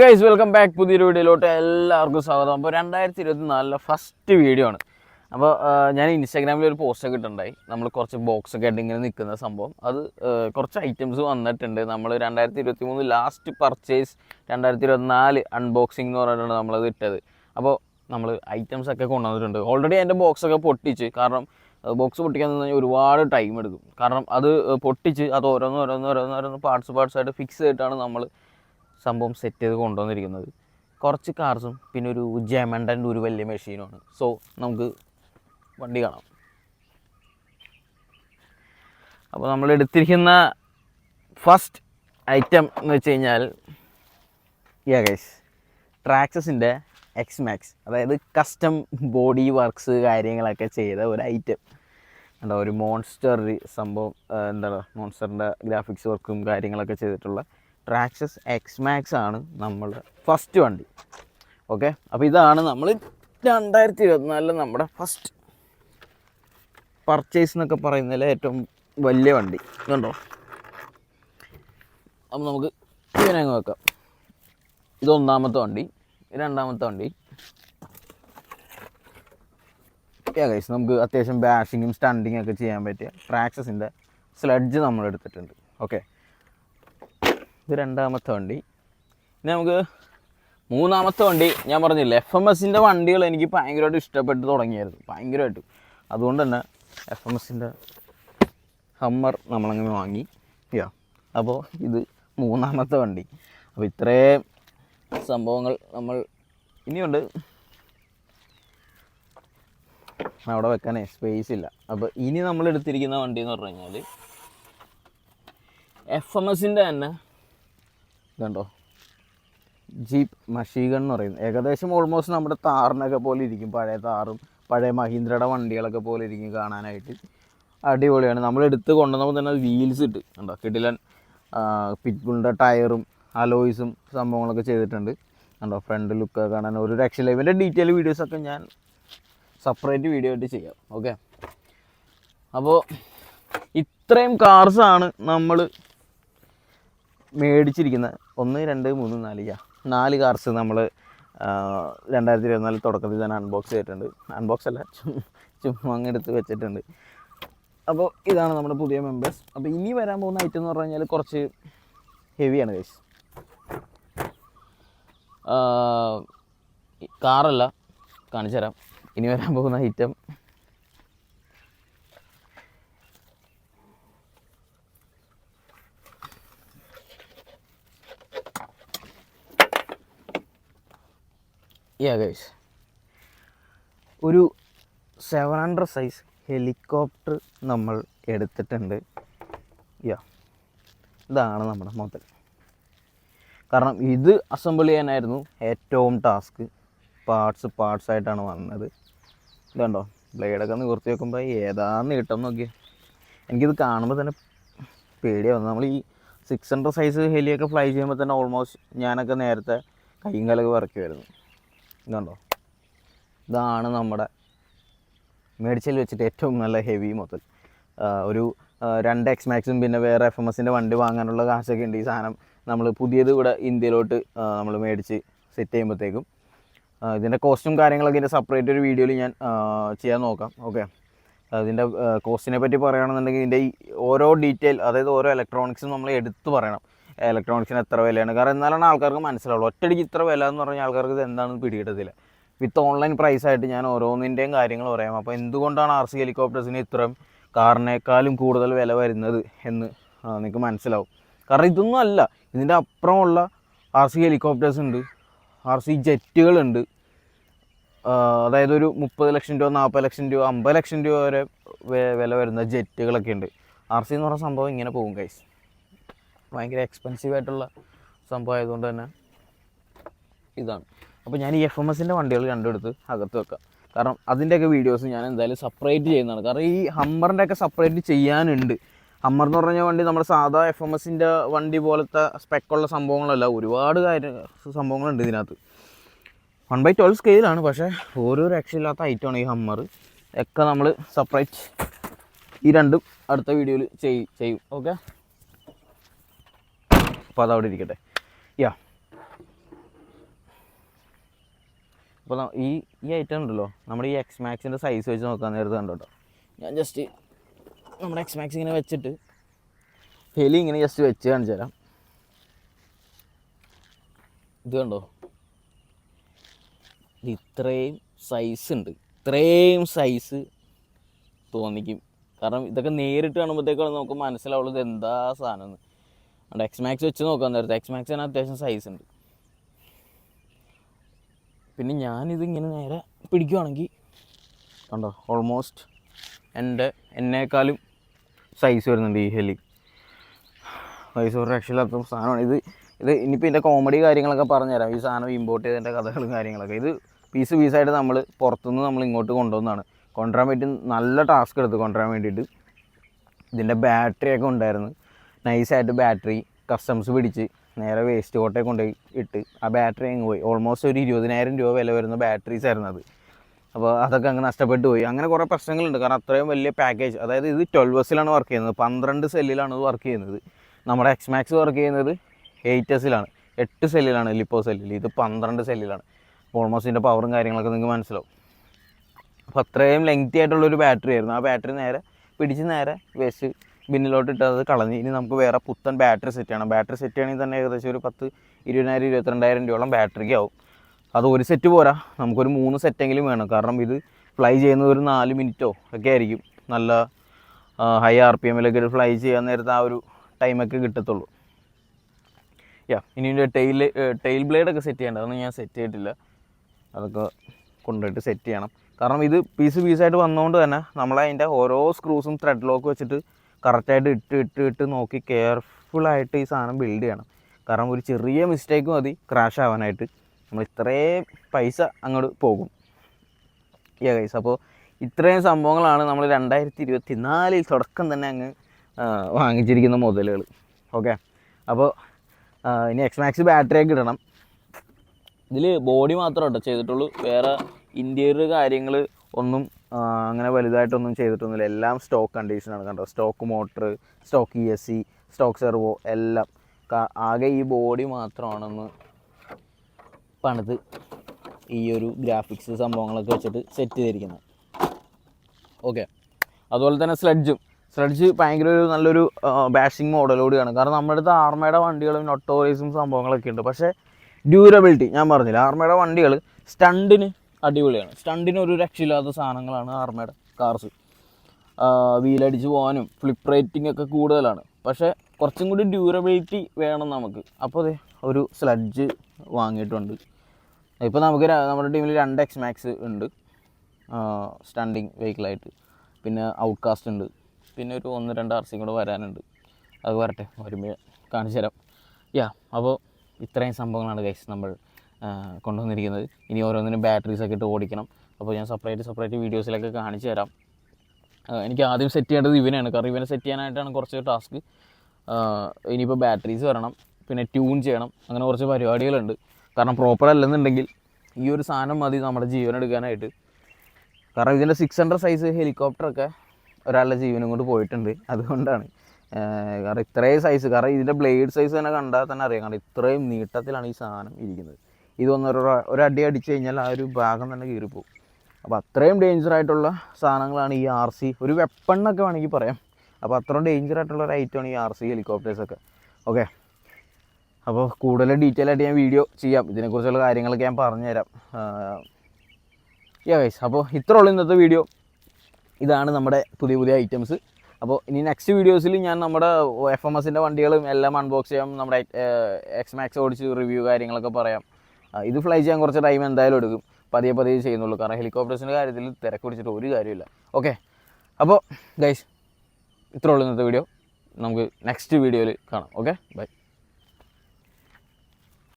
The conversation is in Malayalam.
ഗൈസ് വെൽക്കം ബാക്ക് പുതിയൊരു വീഡിയോയിലോട്ട് എല്ലാവർക്കും സ്വാഗതം. അപ്പോൾ രണ്ടായിരത്തി ഇരുപത്തി നാലിലെ ഫസ്റ്റ് വീഡിയോ ആണ്. അപ്പോൾ ഞാൻ ഇൻസ്റ്റാഗ്രാമിൽ ഒരു പോസ്റ്റ് ഒക്കെ ഇട്ടുണ്ടായി നമ്മൾ കുറച്ച് ബോക്സ് ഒക്കെ ആയിട്ട് ഇങ്ങനെ നിൽക്കുന്ന സംഭവം. അത് കുറച്ച് ഐറ്റംസ് വന്നിട്ടുണ്ട്. നമ്മൾ രണ്ടായിരത്തി ഇരുപത്തി മൂന്ന് ലാസ്റ്റ് പർച്ചേസ് രണ്ടായിരത്തി ഇരുപത്തിനാല് അൺബോക്സിംഗ് എന്ന് പറഞ്ഞിട്ടാണ് നമ്മളത് ഇട്ടത്. അപ്പോൾ നമ്മൾ ഐറ്റംസ് ഒക്കെ കൊണ്ടുവന്നിട്ടുണ്ട്. ഓൾറെഡി അതിന്റെ ബോക്സ് ഒക്കെ പൊട്ടിച്ച് കാരണം ബോക്സ് പൊട്ടിക്കാൻ തന്നെ ഒരുപാട് ടൈം എടുക്കും. കാരണം അത് പൊട്ടിച്ച് അത് ഓരോന്ന് ഓരോന്ന് ഓരോന്ന് ഓരോന്ന് പാർട്സ് പാർട്സ് ആയിട്ട് ഫിക്സ് ചെയ്തിട്ടാണ് നമ്മൾ സംഭവം സെറ്റ് ചെയ്ത് കൊണ്ടുവന്നിരിക്കുന്നത്. കുറച്ച് കാർസും പിന്നെ ഒരു ജമണ്ടന്റെ ഒരു വലിയ മെഷീനുമാണ് സോ നമുക്ക് വണ്ടി കാണാം. അപ്പോൾ നമ്മൾ എടുത്തിരിക്കുന്ന ഫസ്റ്റ് ഐറ്റം എന്ന് വെച്ച് കഴിഞ്ഞാൽ യാ ഗൈസ് ട്രാക്സസിന്റെ എക്സ് മാക്സ് അതായത് കസ്റ്റം ബോഡി വർക്ക്സ് കാര്യങ്ങളൊക്കെ ചെയ്ത ഒരു ഐറ്റം എന്താ ഒരു മോൺസ്റ്റർ സംഭവം എന്താ എന്താണ് മോൺസ്റ്ററിന്റെ ഗ്രാഫിക്സ് വർക്കും കാര്യങ്ങളൊക്കെ ചെയ്തിട്ടുള്ള ട്രാക്സസ് എക്സ് മാക്സ് ആണ് നമ്മൾ ഫസ്റ്റ് വണ്ടി. ഓക്കെ അപ്പോൾ ഇതാണ് നമ്മൾ രണ്ടായിരത്തി ഇരുപത്തിനാലിൽ നമ്മുടെ ഫസ്റ്റ് പർച്ചേസ് എന്നൊക്കെ പറയുന്നതിൽ ഏറ്റവും വലിയ വണ്ടി. ഇതുണ്ടോ അപ്പം നമുക്ക് ഇങ്ങനെ അങ്ങ് വെക്കാം. ഇത് ഒന്നാമത്തെ വണ്ടി രണ്ടാമത്തെ വണ്ടി. ഗൈസ് നമുക്ക് അത്യാവശ്യം ബാഷിങ്ങും സ്റ്റണ്ടിങ്ങും ഒക്കെ ചെയ്യാൻ പറ്റിയ ട്രാക്സസിന്റെ സ്ലഡ്ജ് നമ്മൾ എടുത്തിട്ടുണ്ട് ഓക്കെ ഇത് രണ്ടാമത്തെ വണ്ടി. ഇനി നമുക്ക് മൂന്നാമത്തെ വണ്ടി. ഞാൻ പറഞ്ഞില്ല എഫ് എം എസിന്റെ വണ്ടികൾ എനിക്ക് ഭയങ്കരമായിട്ട് ഇഷ്ടപ്പെട്ട് തുടങ്ങിയായിരുന്നു. ഭയങ്കരമായിട്ട്. അതുകൊണ്ട് തന്നെ എഫ് എം എസിന്റെ ഹമ്മർ നമ്മളങ്ങനെ വാങ്ങി. യാ അപ്പോൾ ഇത് മൂന്നാമത്തെ വണ്ടി. അപ്പോൾ ഇത്രയും സംഭവങ്ങൾ നമ്മൾ ഇനിയുണ്ട്. അവിടെ വെക്കാനേ സ്പേസ് ഇല്ല. അപ്പോൾ ഇനി നമ്മൾ എടുത്തിരിക്കുന്ന വണ്ടി എന്ന് പറഞ്ഞു കഴിഞ്ഞാൽ എഫ് എം എസിന്റെ തന്നെ ഇതുണ്ടോ ജീപ്പ് മഷീഗൺ എന്ന് പറയുന്നത്. ഏകദേശം ഓൾമോസ്റ്റ് നമ്മുടെ താറിനൊക്കെ പോലെ ഇരിക്കും. പഴയ താറും പഴയ മഹീന്ദ്രയുടെ വണ്ടികളൊക്കെ പോലെ ഇരിക്കും കാണാനായിട്ട്. അടിപൊളിയാണ്. നമ്മൾ എടുത്ത് കൊണ്ടുവന്നപ്പോൾ തന്നെ വീൽസ് ഇട്ട്. കണ്ടോ? കിടിലൻ പിറ്റ്ബുളിന്റെ ടയറും അലോയ്സും സംഭവങ്ങളൊക്കെ ചെയ്തിട്ടുണ്ട്. കണ്ടോ? ഫ്രണ്ട് ലുക്ക് കാണാൻ. ഒരു രക്ഷയില്ല. ഇവന്റെ ഡീറ്റെയിൽ വീഡിയോസൊക്കെ ഞാൻ സെപ്പറേറ്റ് വീഡിയോ ആയിട്ട് ചെയ്യാം. ഓക്കെ അപ്പോൾ ഇത്രയും കാർസാണ് നമ്മൾ മേടിച്ചിരിക്കുന്നത് ഒന്ന് രണ്ട് മൂന്ന് നാല് നാല് കാർസ് നമ്മൾ രണ്ടായിരത്തി ഇരുപത്തിനാല് തുടക്കത്തിൽ തന്നെ അൺബോക്സ് ചെയ്തിട്ടുണ്ട്. അൺബോക്സ് അല്ല ചുമ്മാ അങ്ങെടുത്ത് വെച്ചിട്ടുണ്ട്. അപ്പോൾ ഇതാണ് നമ്മുടെ പുതിയ മെമ്പേഴ്സ് അപ്പോൾ ഇനി വരാൻ പോകുന്ന ഐറ്റം എന്ന് പറഞ്ഞു കഴിഞ്ഞാൽ കുറച്ച് ഹെവിയാണ് ഗൈസ് കാറല്ല കാണിച്ചു തരാം ഇനി വരാൻ പോകുന്ന ഐറ്റം യാ ഒരു സെവൻ ഹൺഡ്രഡ് സൈസ് ഹെലികോപ്റ്റർ നമ്മൾ എടുത്തിട്ടുണ്ട്. യാ ഇതാണ് നമ്മുടെ മുതൽ കാരണം ഇത് അസംബിൾ ചെയ്യാനായിരുന്നു ഏറ്റവും ടാസ്ക് പാർട്സ് പാർട്സ് ആയിട്ടാണ് വന്നത്. ഇതുണ്ടോ? ബ്ലേഡൊക്കെ നിവർത്തി വെക്കുമ്പോൾ ഏതാന്ന് കിട്ടും നോക്കിയാൽ എനിക്കിത് കാണുമ്പോൾ തന്നെ പേടിയാവുന്നു നമ്മൾ ഈ സിക്സ് ഹൺഡ്രഡ് സൈസ് ഹെലിയൊക്കെ ഫ്ലൈ ചെയ്യുമ്പോൾ തന്നെ ഓൾമോസ്റ്റ് ഞാനൊക്കെ നേരത്തെ കൈയും കാലൊക്കെ വറക്കുമായിരുന്നു ഇതുണ്ടോ? ഇതാണ് നമ്മുടെ മേടിച്ചതിൽ വെച്ചിട്ട് ഏറ്റവും നല്ല ഹെവി മൊത്തൽ ഒരു രണ്ട് എക്സ് മാക്സും പിന്നെ വേറെ എഫ് എം എസിന്റെ വണ്ടി വാങ്ങാനുള്ള കാശൊക്കെ ഉണ്ട് ഈ സാധനം. നമ്മൾ പുതിയത് ഇവിടെ ഇന്ത്യയിലോട്ട് നമ്മൾ മേടിച്ച് സെറ്റ് ചെയ്യുമ്പോഴത്തേക്കും. ഇതിന്റെ കോസ്റ്റും കാര്യങ്ങളൊക്കെ ഇതിന്റെ സെപ്പറേറ്റ് ഒരു വീഡിയോയിൽ ഞാൻ ചെയ്യാൻ നോക്കാം. ഓക്കെ അതിന്റെ കോസ്റ്റിനെ പറ്റി പറയുകയാണെന്നുണ്ടെങ്കിൽ ഇതിന്റെ ഓരോ ഡീറ്റെയിൽ അതായത് ഓരോ ഇലക്ട്രോണിക്സും നമ്മൾ എടുത്ത് പറയണം. ഇലക്ട്രോണിക്സിന് എത്ര വിലയാണ്? കാരണം എന്നാലാണ് ആൾക്കാർക്ക് മനസ്സിലാവുള്ളൂ. ഒറ്റയടിക്ക് ഇത്ര വില എന്ന് പറഞ്ഞാൽ ആൾക്കാർക്ക് ഇത് എന്താണെന്ന് പിടികിട്ടത്തില്ല. വിത്ത് ഓൺലൈൻ പ്രൈസ് ആയിട്ട് ഞാൻ ഓരോന്നിന്റെയും കാര്യങ്ങൾ പറയാം. അപ്പോൾ എന്തുകൊണ്ടാണ് ആർ സി ഹെലികോപ്റ്റേഴ്സിന് ഇത്രയും കാറിനേക്കാളും കൂടുതൽ വില വരുന്നത് എന്ന് നിങ്ങൾക്ക് മനസ്സിലാവും. കാരണം ഇതൊന്നും അല്ല. ഇതിന്റെ അപ്പുറമുള്ള ആർ സി ഹെലികോപ്റ്റേഴ്സ് ഉണ്ട്. ആർ സി ജെറ്റുകളുണ്ട് അതായത് ഒരു മുപ്പത് ലക്ഷം രൂപ നാൽപ്പത് ലക്ഷം രൂപ അമ്പത് ലക്ഷം രൂപ വരെ വില വരുന്ന ജെറ്റുകളൊക്കെ ഉണ്ട്. ആർ സി എന്ന് പറഞ്ഞ സംഭവം ഇങ്ങനെ പോകും കൈസ് ഭയങ്കര എക്സ്പെൻസീവ് ആയിട്ടുള്ള സംഭവം ആയതുകൊണ്ട് തന്നെ ഇതാണ്. അപ്പോൾ ഞാൻ ഈ എഫ് എം എസിന്റെ വണ്ടികൾ കണ്ടെടുത്ത് അകത്ത് വെക്കാം. കാരണം അതിന്റെയൊക്കെ വീഡിയോസ് ഞാൻ എന്തായാലും സെപ്പറേറ്റ് ചെയ്യുന്നതാണ്. കാരണം ഈ ഹമ്മറിന്റെ ഒക്കെ സെപ്പറേറ്റ് ചെയ്യാനുണ്ട്. ഹമ്മർ എന്ന് പറഞ്ഞ വണ്ടി നമ്മുടെ സാധാ എഫ് എം എസിന്റെ വണ്ടി പോലത്തെ സ്പെക്കുള്ള സംഭവങ്ങളല്ല. ഒരുപാട് കാര്യ സംഭവങ്ങളുണ്ട് ഇതിനകത്ത്. വൺ ബൈ ട്വൽവ് സ്കെയിലാണ് പക്ഷേ ഓരോ രക്ഷയില്ലാത്ത ഐറ്റമാണ് ഈ ഹമ്മർ ഒക്കെ നമ്മൾ സെപ്പറേറ്റ് ഈ രണ്ടും അടുത്ത വീഡിയോയിൽ ചെയ് ചെയ്യും. ഓക്കെ അപ്പോൾ അതവിടെ ഇരിക്കട്ടെ. യാ അപ്പോൾ ഈ ഈ ഐറ്റം ഉണ്ടല്ലോ നമ്മുടെ ഈ എക്സ് മാക്സിന്റെ സൈസ് വെച്ച് നോക്കാൻ നേരത്തെ കണ്ടോ ഞാൻ ജസ്റ്റ് നമ്മുടെ എക്സ് മാക്സ് ഇങ്ങനെ വെച്ചിട്ട് ഹെലി ഇങ്ങനെ ജസ്റ്റ് വെച്ച് കാണിച്ചു തരാം. ഇത് കണ്ടോ? ഇത് ഇത്രയും സൈസ് ഉണ്ട്. ഇത്രയും സൈസ് തോന്നിക്കും. കാരണം ഇതൊക്കെ നേരിട്ട് കാണുമ്പോഴത്തേക്കാണ് നമുക്ക് മനസ്സിലാവുള്ളത് എന്താ സാധനം അതുകൊണ്ട് എക്സ് മാക്സ് വെച്ച് നോക്കാൻ നേരത്തെ എക്സ് മാക്സിന് അത്യാവശ്യം സൈസ് ഉണ്ട്. പിന്നെ ഞാനിത് ഇങ്ങനെ നേരെ പിടിക്കുവാണെങ്കിൽ കണ്ടോ ഓൾമോസ്റ്റ് എന്റെ എന്നേക്കാളും സൈസ് വരുന്നുണ്ട് ഈ ഹെലി സൈസ് ഒരു രക്ഷയില്ലാത്ത സാധനമാണ്. ഇത് ഇത് ഇനിയിപ്പോൾ ഇതിന്റെ കോമഡി കാര്യങ്ങളൊക്കെ പറഞ്ഞുതരാം. ഈ സാധനം ഇമ്പോർട്ട് ചെയ്തതിന്റെ കഥകളും കാര്യങ്ങളൊക്കെ. ഇത് പീസ് പീസായിട്ട് നമ്മൾ പുറത്തുനിന്ന് നമ്മൾ ഇങ്ങോട്ട് കൊണ്ടുവന്നതാണ്. കൊണ്ടുവരാൻ വേണ്ടി നല്ല ടാസ്ക് എടുത്ത്. കൊണ്ടുവരാൻ വേണ്ടിയിട്ട് ഇതിന്റെ ബാറ്ററിയൊക്കെ ഉണ്ടായിരുന്നു. നൈസായിട്ട് ബാറ്ററി കസ്റ്റംസ് പിടിച്ച് നേരെ വേസ്റ്റ് കോട്ടയെ കൊണ്ടുപോയി ഇട്ട് ആ ബാറ്ററി അങ്ങ് പോയി. ഓൾമോസ്റ്റ് ഒരു ഇരുപതിനായിരം രൂപ വില വരുന്ന ബാറ്ററീസ് ആയിരുന്നു അത്. അപ്പോൾ അതൊക്കെ അങ്ങ് നഷ്ടപ്പെട്ടു പോയി. അങ്ങനെ കുറേ പ്രശ്നങ്ങളുണ്ട്. കാരണം അത്രയും വലിയ പാക്കേജ് അതായത് ഇത് ട്വൽവ് എസിലാണ് വർക്ക് ചെയ്യുന്നത്. പന്ത്രണ്ട് സെല്ലിലാണ് ഇത് വർക്ക് ചെയ്യുന്നത്. നമ്മുടെ എക്സ് മാക്സ് വർക്ക് ചെയ്യുന്നത് എയ്റ്റ് എസിലാണ് എട്ട് സെല്ലിലാണ് ലിപ്പോ സെല്ലിൽ ഇത് പന്ത്രണ്ട് സെല്ലിലാണ് ഓൾമോസ്റ്റ് ഇതിന്റെ പവറും കാര്യങ്ങളൊക്കെ നിങ്ങൾക്ക് മനസ്സിലാവും. അപ്പോൾ അത്രയും ലെങ്തി ആയിട്ടുള്ളൊരു ബാറ്ററി ആയിരുന്നു. ആ ബാറ്ററി നേരെ പിടിച്ച് നേരെ വേസ്റ്റ് ബിന്നിലോട്ട് ഇട്ട് അത് കളഞ്ഞ്. ഇനി നമുക്ക് വേറെ പുത്തൻ ബാറ്ററി സെറ്റ് ചെയ്യണം. ബാറ്ററി സെറ്റ് ചെയ്യണമെങ്കിൽ തന്നെ ഏകദേശം ഒരു പത്ത് ഇരുപതിനായിരം ഇരുപത്തിരണ്ടായിരം രൂപയോളം ബാറ്ററിക്ക് ആവും. അത് ഒരു സെറ്റ് പോരാ. നമുക്കൊരു മൂന്ന് സെറ്റെങ്കിലും വേണം. കാരണം ഇത് ഫ്ലൈ ചെയ്യുന്നത് ഒരു നാല് മിനിറ്റോ ഒക്കെ ആയിരിക്കും. നല്ല ഹൈ ആർ പി എമ്മിലൊക്കെ ഫ്ലൈ ചെയ്യാൻ നേരത്തെ ആ ഒരു ടൈമൊക്കെ കിട്ടത്തുള്ളൂ. യാ ഇനി ടെയിൽ ടെയിൽ ബ്ലേഡൊക്കെ സെറ്റ് ചെയ്യേണ്ടത് അതൊന്നും ഞാൻ സെറ്റ് ചെയ്തിട്ടില്ല. അതൊക്കെ കൊണ്ടുപോയിട്ട് സെറ്റ് ചെയ്യണം. കാരണം ഇത് പീസ് പീസായിട്ട് വന്നതുകൊണ്ട് തന്നെ നമ്മളതിന്റെ ഓരോ സ്ക്രൂസും ത്രെഡ് ലോക്ക് വെച്ചിട്ട് കറക്റ്റായിട്ട് ഇട്ട് ഇട്ട് ഇട്ട് നോക്കി കെയർഫുള്ളായിട്ട് ഈ സാധനം ബിൽഡ് ചെയ്യണം. കാരണം ഒരു ചെറിയ മിസ്റ്റേക്ക് മതി ക്രാഷ് ആവാനായിട്ട്. നമ്മൾ ഇത്രയും പൈസ അങ്ങോട്ട് പോകും. യാ ഗൈസ് അപ്പോൾ ഇത്രയും സംഭവങ്ങളാണ് നമ്മൾ രണ്ടായിരത്തി ഇരുപത്തി നാലിൽ തുടക്കം തന്നെ അങ്ങ് വാങ്ങിച്ചിരിക്കുന്ന മുതലുകൾ. ഓക്കെ അപ്പോൾ ഇനി എക്സ് മാക്സ് ബാറ്ററി ഒക്കെ ഇടണം. ഇതിൽ ബോഡി മാത്രമേ കേട്ടോ ചെയ്തിട്ടുള്ളൂ. വേറെ ഇന്റീരിയർ കാര്യങ്ങൾ ഒന്നും അങ്ങനെ വലുതായിട്ടൊന്നും ചെയ്തിട്ടൊന്നുമില്ല. എല്ലാം സ്റ്റോക്ക് കണ്ടീഷനാണ് കണ്ടോ? Stock motor stock E S C stock servo എല്ലാം. ആകെ ഈ ബോഡി മാത്രമാണെന്ന് പണിത് ഈ ഒരു ഗ്രാഫിക്സ് സംഭവങ്ങളൊക്കെ വെച്ചിട്ട് സെറ്റ് ചെയ്തിരിക്കുന്നത് ഓക്കെ അതുപോലെ തന്നെ സ്ലഡ്ജും സ്ലഡ്ജ് ഭയങ്കര ഒരു നല്ലൊരു ബാഷിങ് മോഡലോടെയാണ് കാരണം നമ്മുടെ അടുത്ത് ആർമയുടെ വണ്ടികളും നൊട്ടോറീസും സംഭവങ്ങളൊക്കെ ഉണ്ട്. പക്ഷേ ഡ്യൂറബിലിറ്റി ഞാൻ പറഞ്ഞില്ല? ആർമയുടെ വണ്ടികൾ സ്റ്റണ്ടിന് അടിപൊളിയാണ്. സ്റ്റണ്ടിന് ഒരു രക്ഷയില്ലാത്ത സാധനങ്ങളാണ് ആർമയുടെ കാർസ് വീലടിച്ച് പോകാനും ഫ്ലിപ്പ് റേറ്റിംഗ് ഒക്കെ കൂടുതലാണ്. പക്ഷേ കുറച്ചും കൂടി ഡ്യൂറബിലിറ്റി വേണം നമുക്ക്. അപ്പോൾ അതെ ഒരു സ്ലഡ്ജ് വാങ്ങിയിട്ടുണ്ട്. ഇപ്പോൾ നമുക്ക് നമ്മുടെ ടീമിൽ രണ്ട് എക്സ് മാക്സ് ഉണ്ട് സ്റ്റണ്ടിങ് വെഹിക്കിളായിട്ട് പിന്നെ ഔട്ട്കാസ്റ്റ് ഉണ്ട്. പിന്നെ ഒരു ഒന്ന് രണ്ട് ആർ സിയും കൂടെ വരാനുണ്ട്. അത് വരട്ടെ വരുമ്പോൾ കാണിച്ചു തരാം. യാ അപ്പോൾ ഇത്രയും സംഭവങ്ങളാണ് ഗൈസ് നമ്മൾ കൊണ്ടുവന്നിരിക്കുന്നത്. ഇനി ഓരോന്നിനും ബാറ്ററീസ് ഒക്കെ ഇട്ട് ഓടിക്കണം. അപ്പോൾ ഞാൻ സെപ്പറേറ്റ് സെപ്പറേറ്റ് വീഡിയോസിലൊക്കെ കാണിച്ചു തരാം. എനിക്ക് ആദ്യം സെറ്റ് ചെയ്യേണ്ടത് ഇവനാണ്. കാരണം ഇവനെ സെറ്റ് ചെയ്യാനായിട്ടാണ് കുറച്ച് ടാസ്ക് ഇനിയിപ്പോൾ ബാറ്ററീസ് വരണം. പിന്നെ ട്യൂൺ ചെയ്യണം. അങ്ങനെ കുറച്ച് പരിപാടികളുണ്ട്. കാരണം പ്രോപ്പർ അല്ലെന്നുണ്ടെങ്കിൽ ഈ ഒരു സാധനം മതി നമ്മുടെ ജീവൻ എടുക്കാനായിട്ട്. കാരണം ഇതിന്റെ സിക്സ് ഹൺഡ്രഡ് സൈസ് ഹെലികോപ്റ്ററൊക്കെ ഒരാളുടെ ജീവനും കൊണ്ട് പോയിട്ടുണ്ട്. അതുകൊണ്ടാണ്. കാരണം ഇത്രയും സൈസ് കാരണം ഇതിന്റെ ബ്ലേഡ് സൈസ് തന്നെ കണ്ടാൽ തന്നെ അറിയാം. കാരണം ഇത്രയും നീട്ടത്തിലാണ് ഈ സാധനം ഇരിക്കുന്നത്. ഇതൊന്നൊരു ഒരു അടി അടിച്ചു കഴിഞ്ഞാൽ ആ ഒരു ഭാഗം തന്നെ കീറിപ്പോവും. അപ്പോൾ അത്രയും ഡേഞ്ചർ ആയിട്ടുള്ള സാധനങ്ങളാണ് ഈ ആർ സി ഒരു വെപ്പൺ എന്നൊക്കെ വേണമെങ്കിൽ പറയാം. അപ്പോൾ അത്രയും ഡേഞ്ചർ ആയിട്ടുള്ള ഒരു ഐറ്റമാണ് ഈ ആർ സി ഹെലികോപ്റ്റേഴ്സൊക്കെ ഓക്കെ അപ്പോൾ കൂടുതൽ ഡീറ്റെയിൽ ആയിട്ട് ഞാൻ വീഡിയോ ചെയ്യാം. ഇതിനെക്കുറിച്ചുള്ള കാര്യങ്ങളൊക്കെ ഞാൻ പറഞ്ഞുതരാം. യാ ഗൈസ് അപ്പോൾ ഇത്ര ഉള്ളൂ ഇന്നത്തെ വീഡിയോ ഇതാണ് നമ്മുടെ പുതിയ പുതിയ ഐറ്റംസ് അപ്പോൾ ഇനി നെക്സ്റ്റ് വീഡിയോസിൽ ഞാൻ നമ്മുടെ എഫ് എം എസിന്റെ വണ്ടികളും എല്ലാം അൺബോക്സ് ചെയ്യാം. നമ്മുടെ എക്സ് മാക്സ് ഓടിച്ച് റിവ്യൂ കാര്യങ്ങളൊക്കെ പറയാം. ഇത് ഫ്ലൈ ചെയ്യാൻ കുറച്ച് ടൈം എന്തായാലും എടുക്കും. പതിയെ പതിയെ ചെയ്യുന്നുള്ളൂ. കാരണം ഹെലികോപ്റ്റേഴ്സിന്റെ കാര്യത്തിൽ തിരക്ക് പിടിച്ചിട്ട് ഒരു കാര്യമില്ല ഓക്കെ അപ്പോൾ ഗൈസ് ഇത്ര ഉള്ളൂ ഇന്നത്തെ വീഡിയോ നമുക്ക് നെക്സ്റ്റ് വീഡിയോയിൽ കാണാം. Okay bye